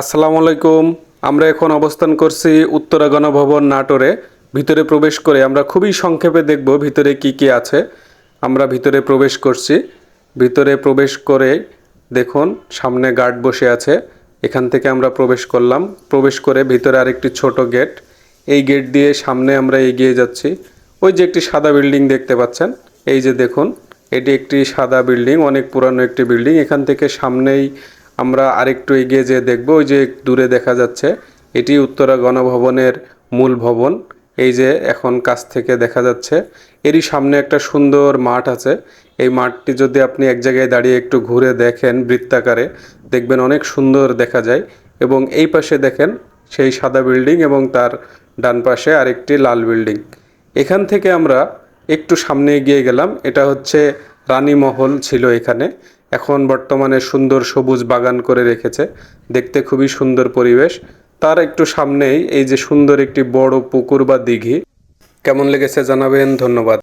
আসসালামু আলাইকুম। আমরা এখন অবস্থান করছি উত্তরা গণভবন নাটোরে। ভিতরে প্রবেশ করে আমরা খুবই সংক্ষেপে দেখব ভিতরে কি কি আছে। আমরা ভিতরে প্রবেশ করছি। ভিতরে প্রবেশ করে দেখুন, সামনে গার্ড বসে আছে। এখান থেকে আমরা প্রবেশ করলাম। প্রবেশ করে ভিতরে আরেকটি ছোট গেট। এই গেট দিয়ে সামনে আমরা এগিয়ে যাচ্ছি। ওই যে একটি সাদা বিল্ডিং দেখতে পাচ্ছেন। এই যে দেখুন, এটি একটি সাদা বিল্ডিং, অনেক পুরানো একটি বিল্ডিং। এখান থেকে সামনেই আমরা আরেকটু এগিয়ে যেয়ে দেখব, ওই যে দূরে দেখা যাচ্ছে, এটি উত্তরা গণভবনের মূল ভবন। এই যে এখন কাছ থেকে দেখা যাচ্ছে, এরই সামনে একটা সুন্দর মাঠ আছে। এই মাঠটি যদি আপনি এক জায়গায় দাঁড়িয়ে একটু ঘুরে দেখেন বৃত্তাকারে, দেখবেন অনেক সুন্দর দেখা যায়। এবং এই পাশে দেখেন সেই সাদা বিল্ডিং এবং তার ডান পাশে আরেকটি লাল বিল্ডিং। এখান থেকে আমরা একটু সামনে এগিয়ে গেলাম, এটা হচ্ছে রানীমহল ছিল এখানে। এখন বর্তমানে সুন্দর সবুজ বাগান করে রেখেছে। দেখতে খুবই সুন্দর পরিবেশ। তার একটু সামনেই এই যে সুন্দর একটি বড় পুকুর বা দিঘি। কেমন লেগেছে জানাবেন, ধন্যবাদ।